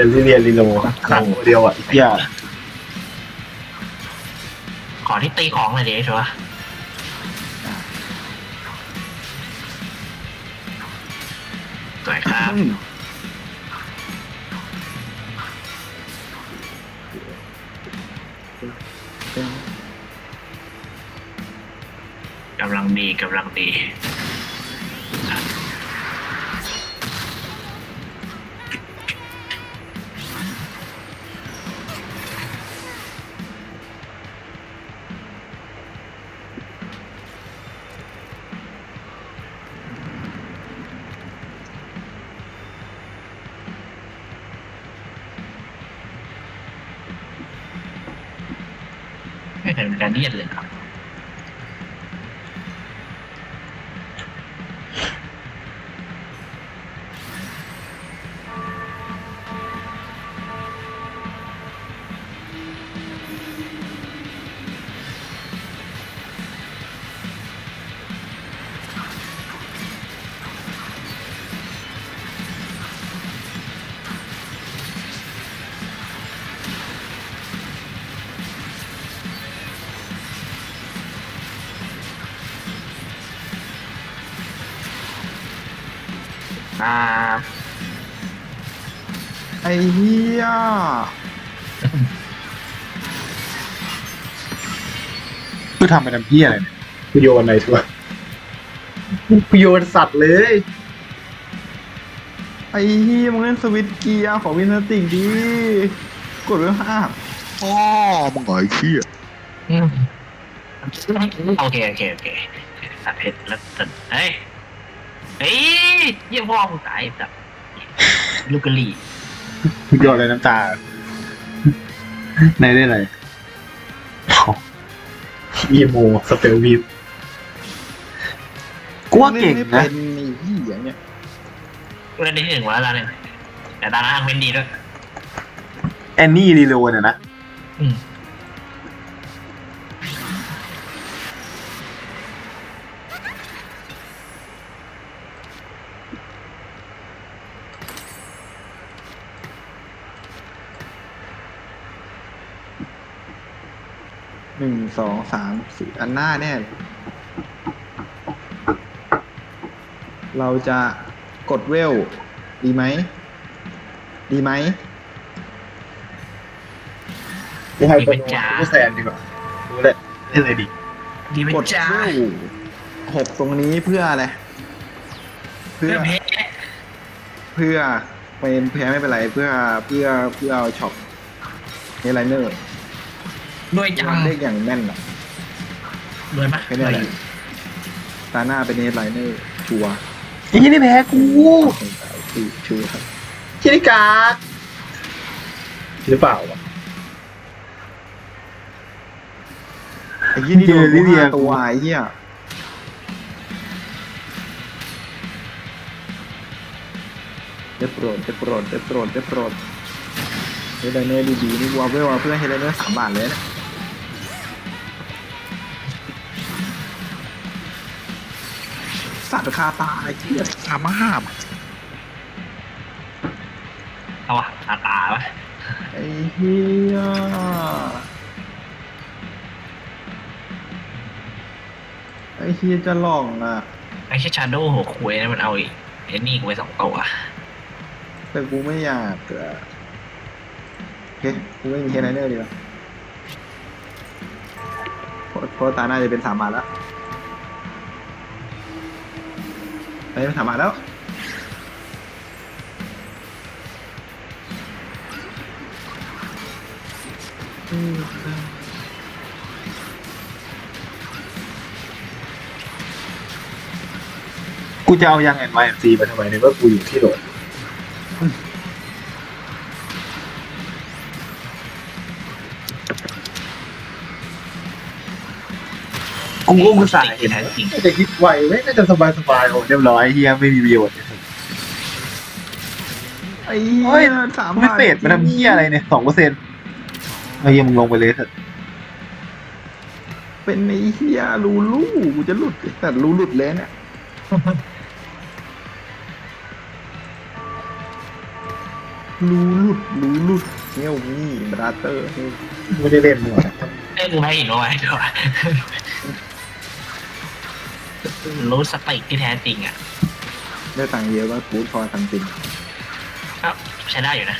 รียนเรียนรีโลขังตัวเดียวอะเหี้ยขอที่ตีของหน่อยดิชัวร์สวยครับกำลังดีกำลังดี ไม่เห็นการเรียดเลยครับ อ้เหี้ยคือทำไปทำเหี้ยอะไรเนี่ยกูโยนอะไรทัวร์กูโยนสัตว์เลย ไอ้เหี้ยมึงเล่นสวิตช์เกียร์ของวินเทอร์ติกดีกดไว้ห้าพ่อมึงเหรอไอ้เหี้ยอืมโอเคโอเคโอเคสัตว์เผ็ดแล้วสัตว์เฮ้ยเฮ้ยเยี่ยมพ่อมึงตายแบบลูกกะลี่ กูโยนอะไรน้ำตา ในได้อะไรอีโมสเปลวีฟกูว่าเก่งล่ไม่นะ เป็นไอ้เหี้ยเนี่ยเล่นได้ที่หนึ่งวันแล้วตอนหนึ่งแต่ตอนนั้นเป็นดีด้วยแอนนี่รีโลเนี่ยนะ อืม หนึ่งสองสามสี่อันหน้าแน่เลยเราจะกดเวล ดีไหม ดีไหมกูให้ตัวกูแซนดีกว่าดูเลยเล่นอะไรดีดีไหมกดจ้าเวลหกตรงนี้เพื่ออะไร เพื่เพื่ออเพชรเพื่อเป็นแพ้ไม่เป็นไร เพื่อเพื่อเพื่อเอาช็อปเฮไลเนอร์ ด้วยจังเลขอย่างแม่นอะด้วยปะไม่ได้อะไรตาหน้าเป็นเฮไลเนอร์ชัวร์ไอ้ยี่นี่แพ้กูคือชัวร์ครับชินิกากหรือเปล่าวะไอ้ยี่นี่โดนลิกูเดียห้าตัวไอ้เหี้ยได้โปรดได้โปรดได้โปรดได้โปรดเฮไลเนอร์ดีๆนี่วัวเวลเพื่อเฮไลเนอร์สามบาทเลยนะ สัตว์คาตาไอ้เหี้ยสามห้าบเอาวะตาตาปะไอ้เหี้ยไอ้เหี้ยจะหลองอะ ไอ้แค่ชาโดว์หัวคุยนะมันเอาอีกไอ้นี่กูไปสองตัวแต่กูไม่อยากอะโอเคกูไม่มีเฮไนเนอร์ดีกว่าเพราะเพราะตาหน้าจะเป็นสามบาทแล้ว ไปถามมาแล้วกูจะเอายังแอนไวแอนซีมาทำไมเนี่ยว่ากูอยู่ที่โหลด กูก็มือสายเห็นแท้จริงน่าจะคิดไวเว้ยน่าจะสบายสบายๆโอ้เรียบร้อยเฮียไม่มีประโยชน์ไอ้เฮ้เหี้ยยสามกูไม่บาทเฟดมาทำเฮียอะไรเนี่ยสองเปอร์เซ็นต์ไอ้เฮียมึงลงไปเลยเถอะเป็นไอ้เหี้ยรูลู่กูจะหลุดแต่รูหลุดเลยเนี่ยรู้ลุดรู้ลุดเงี้ยวนี่บราเตอร์ ไม่ได้เล่นมั่วไอ้ยกูให้อีกร้อยด้วย รู้สติที่แท้จริงอะได้ตังค์เยอะว่ากูดพอทำจริงครับใช้ได้อยู่นะ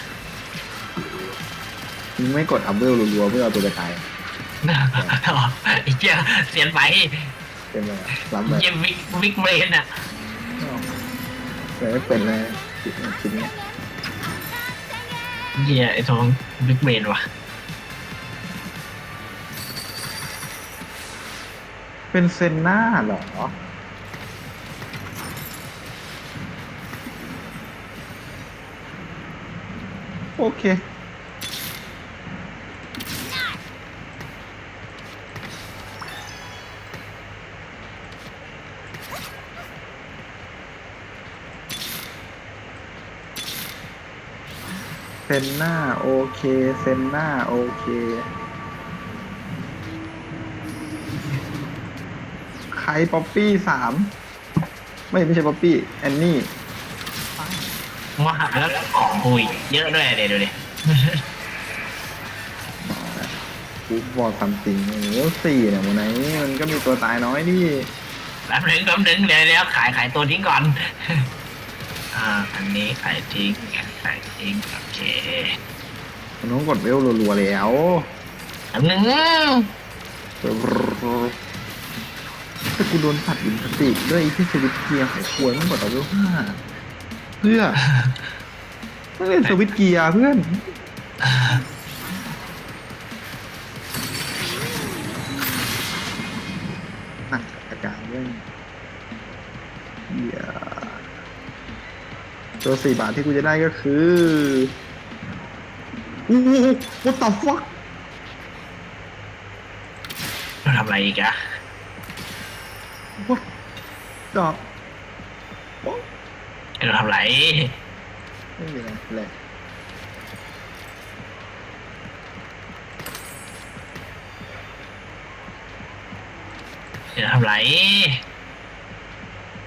มึงไม่กดอัพเวลรัวๆเพื่อเอาตัวไปตายไอ้เจ้าเสียนไปเป็นไงรับแบบเยี่ยมวิกวิกเบรนอะแต่ไม่เป็นเลยคิดคิดเนี้ยเยี่ยไอ้ทองวิกเบรนว่ะเป็นเซนหน้าเหรอ โอเค เซนหน้าโอเค เซนหน้าโอเค ใครป๊อปปี้สาม ไม่ไม่ใช่ป๊อปปี้ แอนนี่ ว่าแล้วของคุยเยอะด้วยเดี๋ยวดูดิกูบอกทำจริงเลี้ยวสี่เนี่ยวันไหนมันก็มีตัวตายน้อยดิแป๊บนึงแป๊บนึงเดี๋ยวเดี๋ยวขายขายตัวทิ้งก่อน อ่า อันนี้ขายทิ้งขายทิ้งโอเคมันต้องกดเวลรัวๆแล้วแป๊บนึงแต่กูโดนตัดอินสติกด้วยไอ้ที่สวิตช์เกียร์ของควรมันกดเอาเวลห้า เพื่อไม่เล่นสวิตช์เกียร์เพื่อน หนักอาการเรื่องเหี้ยตัวสี่บาทที่กูจะได้ก็คืออู้หู what the fuck เราทำอะไรอีกอะ what the เราทำอะไรไม่มีอะไรแหละเราทำอะไร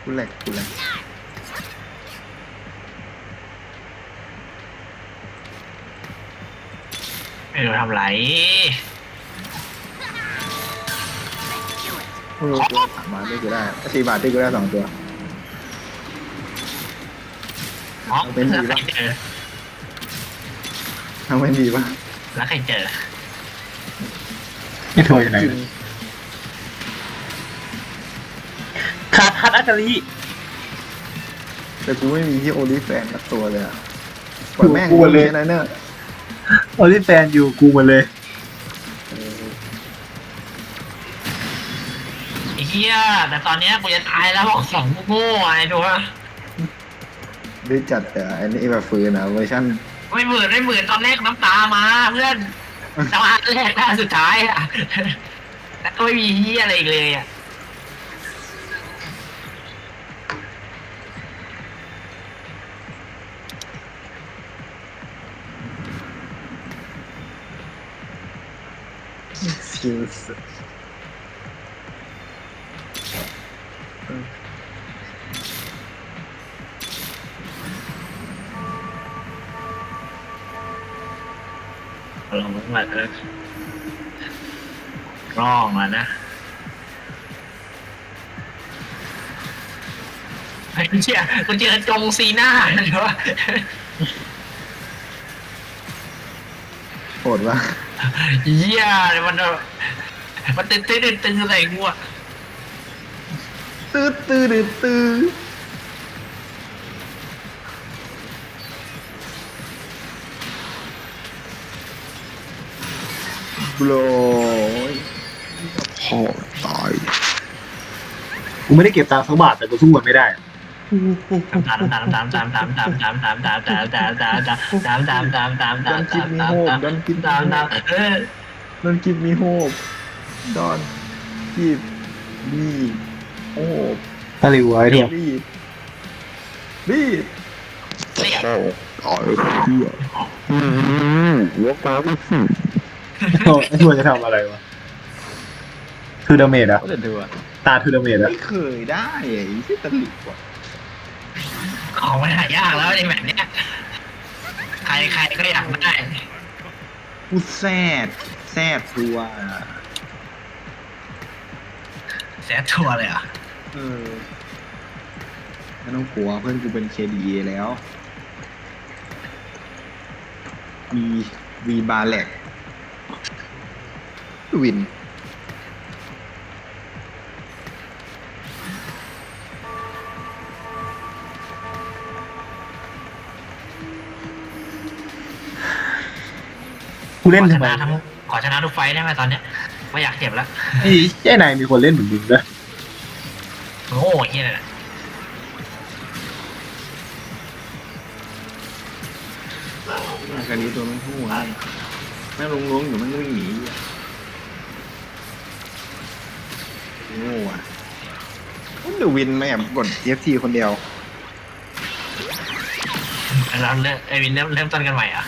กูแหลกกูแหลกเราทำอะไรไม่รู้ตัวสามบาทที่กูได้สี่บาทที่กูได้สองตัว อ๋อเป็นดีแล้วปะใครเจอทำไม่ดีป่ะแล้วใครเจอไอ้ทัวร์อยู่ไหนเนี่ยขาดทัดอาจารีแต่กูไม่มีที่โอลิแฟนกับตัวเลยอะปล่อยแม่งมีอะไรเนี่ยโอลิแฟนอยู่กูหมาเลย ไอ้เหี้ยแต่ตอนเนี้ยกูจะตายแล้วเพราะของโง่ๆไอ้ดูว่า ได้จัดแต่อันนี้แบบฟืนอะเวอร์ชันไม่เหมือนไม่เหมือนตอนแรกน้ำตามาเพื่อนจังหวะแรกหน้าสุดท้ายอะแล้วก็ไม่มีเหี้ยอะไรอีกเลยอะซิล ลองมาเออร้องแล้วนะไอ้เชี่ยกูเจอจงซีหน้าเดี๋ยวโหดว่ะเหี้ยมันมันตึ๊ดตึ๊ดตึ๊ดตึ๊ดใส่กูอะตื้อตื้อตื้อ บลอยพอตายกูไม่ได้เก็บตังค์สักบาทแต่กูสู้มันไม่ได้ตามตามตามตามตามตามตามตามตามตามตามตามตามตามตามตามตามตามดันกิฟมีโฮปดันกิฟตามตามเออดันกิฟมีโฮปดอนกิฟมีโฮปตะลิวไว้ทัวร์รีบรีบเสียตายเพื่อหัวกลา งสิไอ้ทัวร์จะทำอะไรวะทูดาเมจอะก็จะดูอะตาทูดาเมจอะไม่เคยได้ไอ้ที่ตลิกว่ะของมันหายากแล้วในแบบเนี้ยใครรใครก็อยากได้กูแซดแซดทัวร์แซดทัวร์เลยเหรอะเออไม่ต้องกลัวเพื่อนกูเป็น KDA แล้ววีวีบาแลก วิน กูเล่นขอชทำไมนะทั้งขอชนะทุกไฟท์ได้ไหมตอนเนี้ยไม่อยากเจ็บแล้วไอ้ไอ้นายมีคนเล่นเหมือนมึงนะโง่ไอ้เฮียเลยนะการนี้ตัวมันทู่ไงแม่งลงๆอยู่มันก็วิ่งหนีอะโง่อะเดวินไม่แอบกด TFT คนเดียวเราเริ่มไอวินเริ่มเริ่มต้นกันใหม่อะ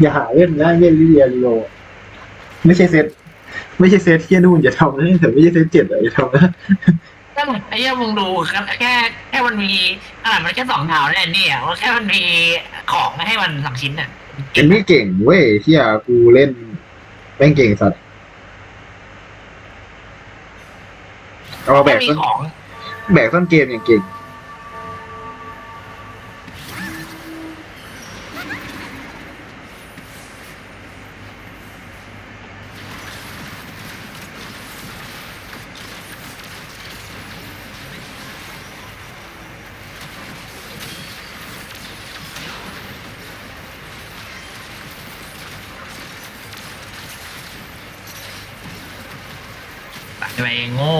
อย่าหาเล่นนะเล่นลิเดียริโอไม่ใช่เซตไม่ใช่เซตเที่ยนู่นอย่าทำนะแต่ไม่ใช่เซตเจ็ดอะอย่าทำนะก็ไอ้เหี้ยมึงดูครับแค่แค่มันมี อ่ามันแค่สองดาวแน่นี่อะว่าแค่มันมีของให้มันสองชิ้นอะเป็นไม่เก่งเว้ยเที่ยกูเล่นแม่งเก่งสัตว์เอามาแบแค่กมีต้นของแบกต้นเกมอย่างเก่ง ตัดไปโง่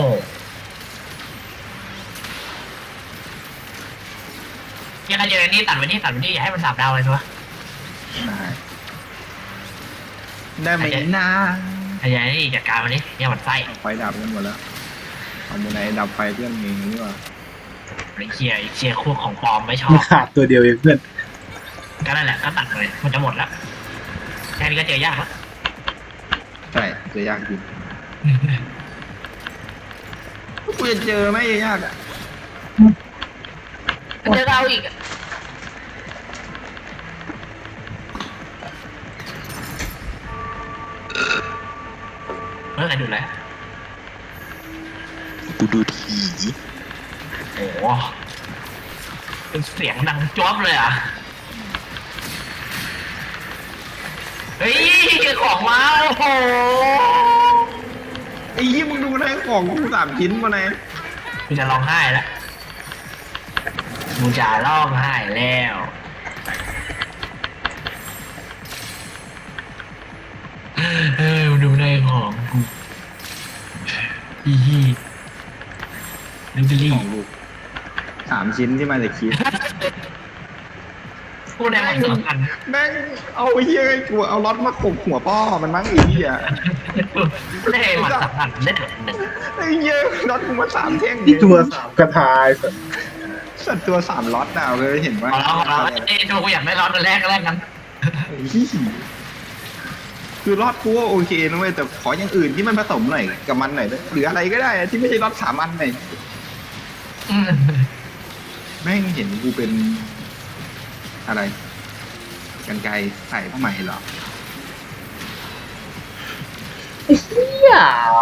ยังไงเจอ นี่ตัดไปนี่ตัดไปนี่อย่าให้มันสับดาวเลยตัวได้ได้ไหมนะพยายามที่จัดการมันนี่เนี่ยมันไส้ไฟดับกันหมดแล้วเอาโมไนดับไฟเพื่อนเองนี่ว่าไอ้เชียร์ไอ้เชียร์คู่ของปลอมไม่ชอมันบขาดตัวเดียวเองเพื่อนก็นั่นแหละก็ตัดเลยมันจะหมดแล้วแค่นี้ก็เจอยากแล้วใช่เจอยากจริงกูจะเจอไหมยากอะเจอเราอีก เมื่อไหร่ดูแลกูดูทีโอ้โหเป็นเสียงดังจ๊อบเลยอะ เฮ้ย ของมาโอ้โหไอ้ยี่มึงดูนะของกูสามชิ้นมาไหนกูจะร้องไห้แล้วกูจะร้องไห้แล้วเออ ดูในของกูอีฮีลิบลี่ของลูกสามชิ้นที่มาจากคิดกูในมันสำคัญแม่งเอาไอ้เหี้ยไอ้กูเอาล็อตมาขบหัวป้อมันมั้งไอ้เหี้ยในมันสำคัญได้เดือดหนึ่งไอ้เหี้ยล็อตกูมาสามแท่งที่ตัวสามกระทายสัตว์สัตว์ตัวสามล็อตดาวเลยเห็นไหมขอร้องขอร้องไอ้ตัวกูอยากได้ร้อนแรกแรกกัน คือรอดกูว่าโอเคนะเว้ยแต่ขออย่างอื่นที่มันผสมหน่อยกับมันหน่อยหรืออะไรก็ได้ที่ไม่ใช่รอดสามอันหน่อยแม่งเห็นกูเป็น อะไร กันไกรใส่ผ้าไหมเหรอไอ้เหี้ย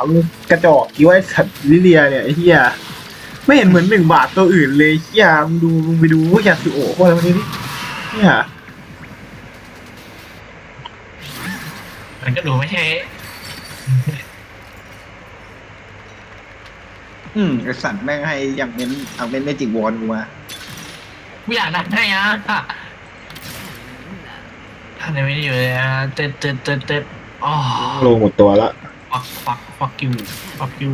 มึงกระจอกกี่ว่าไอ้สัตว์ลิเดียเนี่ยไอ้เหี้ยไม่เห็นเหมือนหนึ่งบาทตัวอื่นเลยเหี้ยมึงดูมึงไปดูพวกยาสุโอะพวกอะไรพวกนี้ดิเนี่ย มันก็ดูไม่ใช่ อืมไอสัตว์แม่งให้อย่างเป็นเอาเป็นเมจิกวอนกูมากูอยากได้ให้อะทำไมไม่ได้อยู่เลยอะเต็ดเต็ดเต็ดเต็ดอ๋อลงหมดตัวละ fuck fuck fuck you fuck you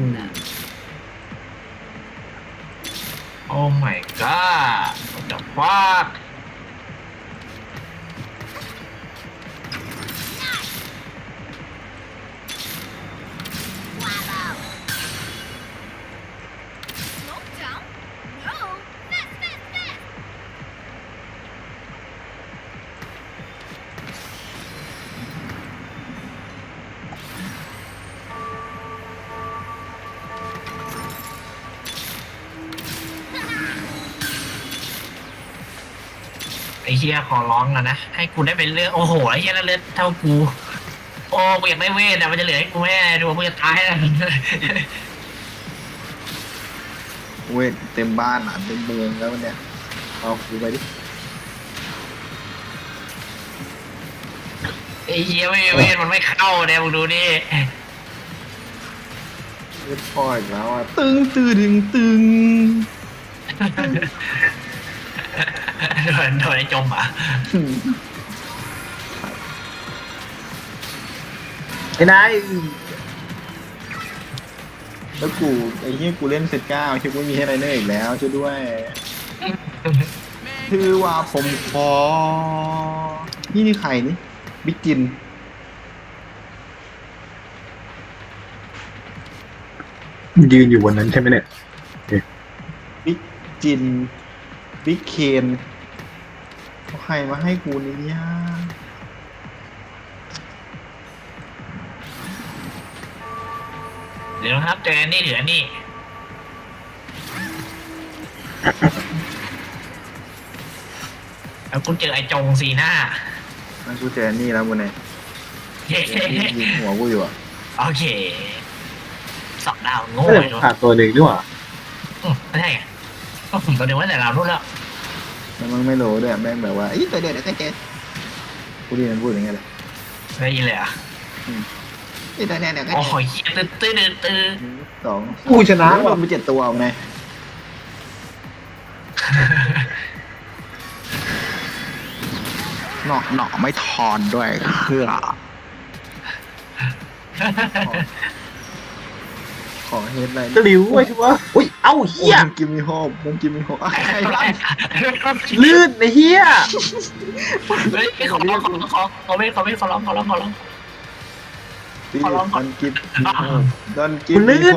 oh my god what the fuck Smoke ไอ้เฮียขอร้องแล้วนะ ให้กูได้เป็นเลือดโอ้โหไอ้เฮียนั่นเลือดเท่ากู โอ้กูอยากได้เวทแต่มันจะเหลือให้กูแม่ดูว่ากูจะตายแล้วเว้ยเต็มบ้านอะเต็มเมืองแล้วเนี่ยเอากูไปดิไอ้เฮียไม่เวทมันไม่เข้าเนี่ยมึงดูดิเรียบพ่ออีกแล้วอะตึงตึงตึง โดนโดนไอ้จมอะตึงไอ้นายแล้วกูไอ้เหี้ยกูเล่นเซตเก้าคิดว่ามีให้ไรเนอร์อีกแล้วช่วยด้วยคือว่าผมขอนี่นี่ใครนี่บิ๊กจินยืนอยู่บนนั้นใช่ไหมเนี่ยบิ๊กจิน บิ๊กเคนเอาใครมาให้กูเนี่ยเดี๋ยวนะครับเจออันนี่เหลือนี่แล้วกูเจอไอ้จงสีหน้านั่นกูเจอนี่แล้วบนไหนเย้ยิงหัวกูอยู่อะโอเคสองดาวโง่เอ้ยเลยขาดตัวหนึ่งด้วยว่ะอืมไม่ใช่ไงก็ผมตัวเดียวว่าแต่เรารู้แล้วแล้ว มึงไม่รู้ด้วยแม่งแบบว่าอีตัวเดียวเดี๋ยวก็เจอกูดีมันพูดอย่างเงี้ยเลยได้ยินเลยอะอีตัวเดียวเดี๋ยวก็โอ้เจยเหี้ยตื้อตื้อตื้อตื้ออสองกูชนะแล้วว่ะมันไปเจ็ดตัวเอาไงหนอกหนอกไม่ทอนด้วยเครือ ขอเฮดไลน์กริ้วไว้ชัวร์อุ้ยเอ้าเฮียมึงกินมีโฮมมึงกินมีโฮมใครไล่ลื่นไอ้เฮียเฮ้ยขอร้องขอร้องขอขอไม่ขอไม่ขอร้องขอร้องขอร้องพี่ขอร้องดอนกินดอนกิกูนลื่น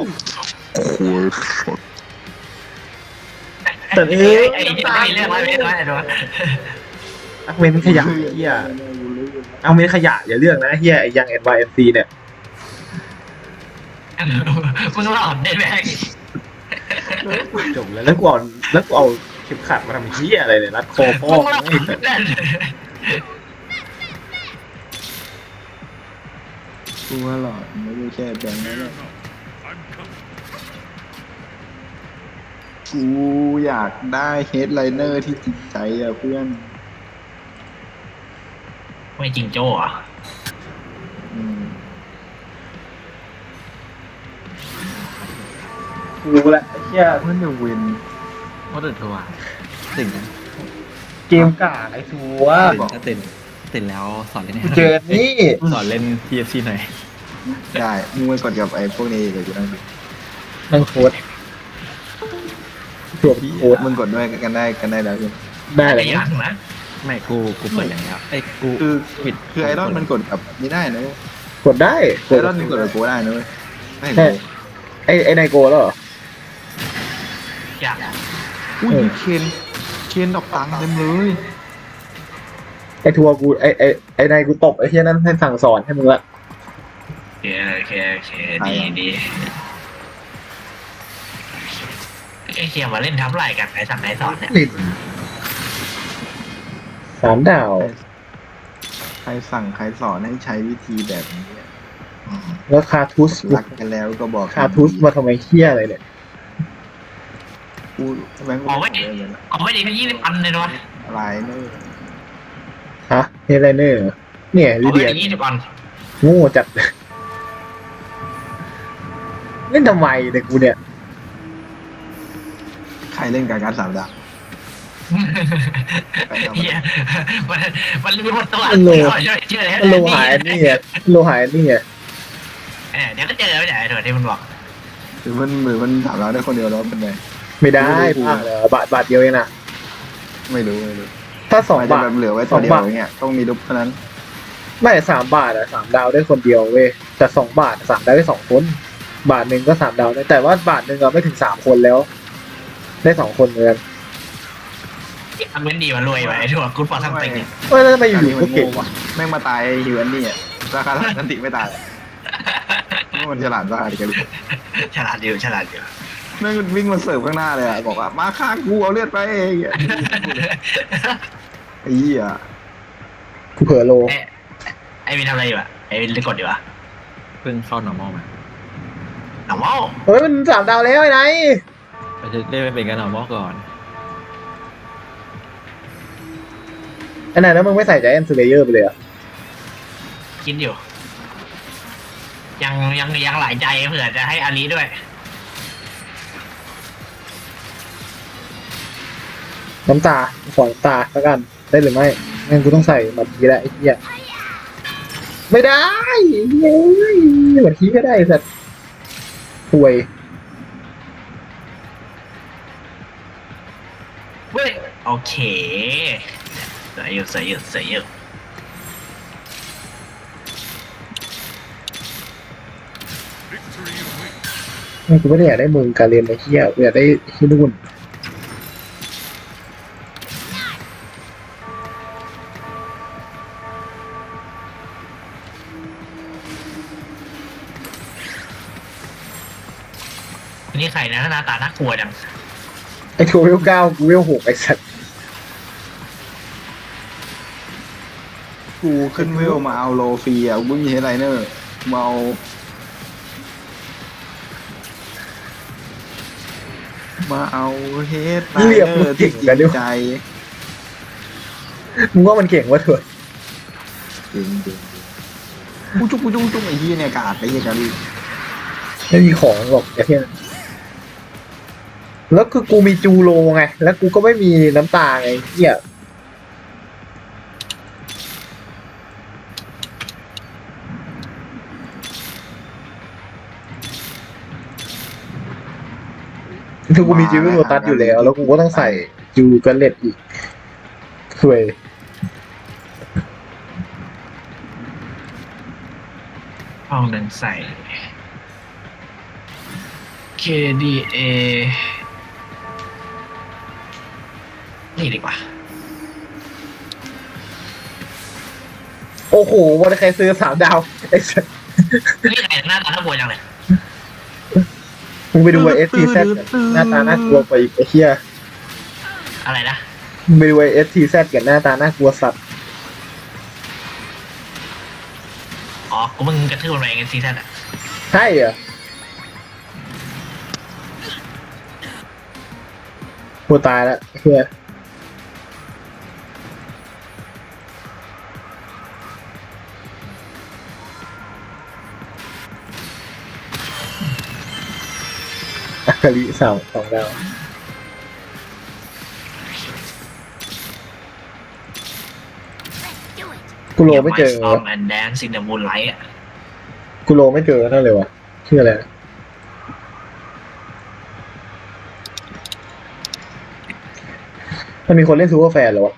แต่เอ้เอ้ยยไอ้ที่ไม่เรื่องอะไรไม่ได้ด้วยอักเมนขยะไอ้เฮียอักเมนขยะอย่าเลือกนะเฮียไอ้ยัง NYMC เนี่ย มึงหลอนได้ไหมจบแล้วแล้วกูเอาแล้วกูเอาเข็มขัดมาทำเฮียอะไรเนี่ยรัดคอพ่อมึงหลอนไอ้สัสได้กูว่าหลอดไม่ใช่แค่แบงค์แล้วกูอยากได้เฮดไลเนอร์ที่จริงใจอะเพื่อนไม่จริงโจ้อะอืม รู้แล้วไอ้เฮียเพื่อนเดวินว่าเดือดทัวตื่นนะเกมกากไอ้ชัวตื่นถ้าตื่นตื่นแล้วสอนเล่นให้เจอนี่สอนเล่น PFC หน่อยได้มึงไปกดกับไอ้พวกนี้เดี๋ยวกูนั่งดูนั่งโค้ดถั่วโค้ดมึงกดด้วยกันได้กันได้แล้วใช่ไหมได้อะไรเลยอย่างนะไม่กูกูเปิดอย่างเงี้ยไอ้ยกูคือปิดคือไอรอนมันกดกับนี่ได้นะเว้ยกดได้ไอรอนมันกดกับกูได้นะเว้ยไม่ใช่กูไอ้ไอ้นายโกแล้วเหรอ อยากอุ้ยเคนเคนดอกตังเต็มเลยไอ้ทัวร์กูไอ้ไอ้ไอ้นายกูตบไอ้เฮียนั่นให้สั่งสอนให้มึงละโอเคโอเคโอเคดีดีไอ้เคียมาเล่นทับไหล่กันไอ้สั่งไอ้สอนเนี่ยลินสามดาว ใครสั่งใครสอนให้ใช้วิธีแบบนี้อะแล้วคาทุสรักกันแล้วก็บอกคาทุสมาทำไมเฮียอะไรเนี่ย กูแบงค์กูบอกเลยนะเอาไม่ดีแค่ยี่สิบอันเลยนะอะไรเนอะฮะเฮดไลเนอร์เนี่ยลิเอาไม่เดียดียี่สิบอันโง่จัด เล่นทำไมเนี่ยกูเนี่ยใครเล่นการการดสามดาวเฮียมันมันรีบหมดตัวมันโลช่วยช่วยมันโลหายนี่ไงโลหายนี่ไงเออเดี๋ยวก็เจอไม่ใช่เถอะที่มันบอกหรือมันหรือมันสามดาวได้คนเดียวแล้วเป็นไง ไม่ได้ไม่รู้พลาดเลยบาทบาทเดียวเองนะไม่รู้ไม่รู้ถ้าสองมันจะบาทแบบเหลือไว้ตัวเดียสองวบาทอย่างเงี้ยต้องมีลุกเท่านั้น ไม่สามบาทอะสามดาวได้คนเดียวเว้ยแต่สองบาทสามดาวได้สองคน บาทหนึ่งก็สามดาวได้แต่ว่าบาทหนึ่งอะไม่ถึงสามคนแล้ว ได้สองคนเหมือนกันทำเว้นดีมันรวยไปถั่วกูดฟอร์ซัมติงเอ้ยแล้วทำไมอยู่อันนี้ๆมัก็นเก่งโง่ว่ะแม่งมาตายฮิวอันนี่อะราคาทันติไม่ตายมันฉลาดมากเลยกันฉลาดอยู่ฉลาดอยู่ แม่งวิ่งมาเสิร์ฟข้างหน้าเลยอะบอกว่ามาฆ่ากูเอาเลือดไปเองอะไอ้อ้เหี้ยกูเผลอโล ไอ้ไอ้วินทำอะไรอยู่อะไอ้วินเล่นกดอยู่อะเพิ่งเข้า normal มาหนาวเมาเฮ้ยมันสามดาวแล้วไอ้ไหนไปจะเล่นไม่เป็นกัน normal ก่อนไอ้ไหนแล้วมึงไม่ใส่ใจแอนสเลเยอร์ไปเลยเหรอะคิดอยู่ ยังยังยังหลายใจเผื่อจะให้อาลีด้วย น้ำตาขอน้ำตาแล้วกัน ได้หรือไม่งั้นกูต้องใส่บัตรทีแหละไอ้เหี้ยไม่ได้เฮ้ยบัตรทีก็ได้สัตว์ป่วยเว้ยโอเคใส่อยู่ใส่อยู่ใส่อยู่ไม่กูไม่ได้อยากได้มึงการเรียนไอ้เหี้ยกูอยากได้ที่นู่น นี่ใครนะหน้าตาน่ากลัวจังไอ้ทัวร์เวลเก้ากูเวลหกไอ้สัตว์กูขึ้นเวลมาเอาโลฟรีอะกูไม่มีอะไรเนอร์มาเอามาเอาเฮดไลเนอร์ที่จริงใจมึงว่ามันเก่งวะเถอะจริงจริงกูจุกกูจุกจุกไอ้เหี้ยเนี่ยกาดไอ้เหี้ยกันไม่มีของหรอกไอ้เหี้ย แล้วคือกูมีจูโรไง แล้วกูก็ไม่มีน้ำตาไงเหี้ยคือกูมีจูโรตัสอยู่แล้ว แล้วกูก็ต้องใส่จูกันเล็ดอีกสวยห้องหนึ่งใส่ KDA นี่ดีกว่า โอ้โหวันใครซื้อสามดาวไอ้สัสนี่ใครหน้าตาน่ากลัวจังเลยมึงไปดูไอเอสทีแซดหน้าตาน่ากลัวไปอีกไอ้เหี้ยอะไรนะมึงไปดูไอเอสทีแซดกับหน้าตาน่ากลัวสัตว์อ๋อกูมึงกระทืบมันไปกันซีซั่นอะใช่เหรอกูตายแล้วเฮีย อัคาริสามสองดาว Let's do it. กูโลไม่เจอออมแอนแดนซินเดอร์มูนไลท์อะกูโลไม่เจอนั่นเลยวะชื่ออะไรนะมันมีคนเล่นซูเปอร์แฟนเหรอวะ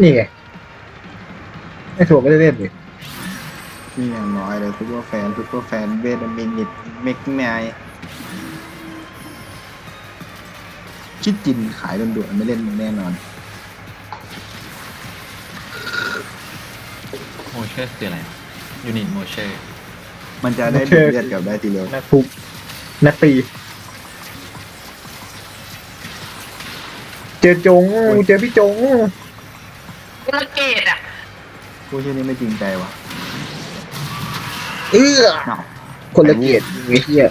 นี่ไงไอ้ถั่วไม่ได้เล่นนี่ นี่อย่างน้อยเลยทุกว่าแฟนทุกว่าแฟนเวทมินิตเมกแมยคิดจินขายด่วนๆไม่เล่นมึงแน่นอนโมเชอร์คืออะไรยูนิตโมเชอร์มันจะได้ดูดเลือดกับได้ทีเดียวนักทุบนักตี เจอจงเจอพี่จงแล้วเกตอะพวกเช่นนี้ไม่จริงใจวะ เอื้อเนาะคนละเกียรติไอ้เหี้ย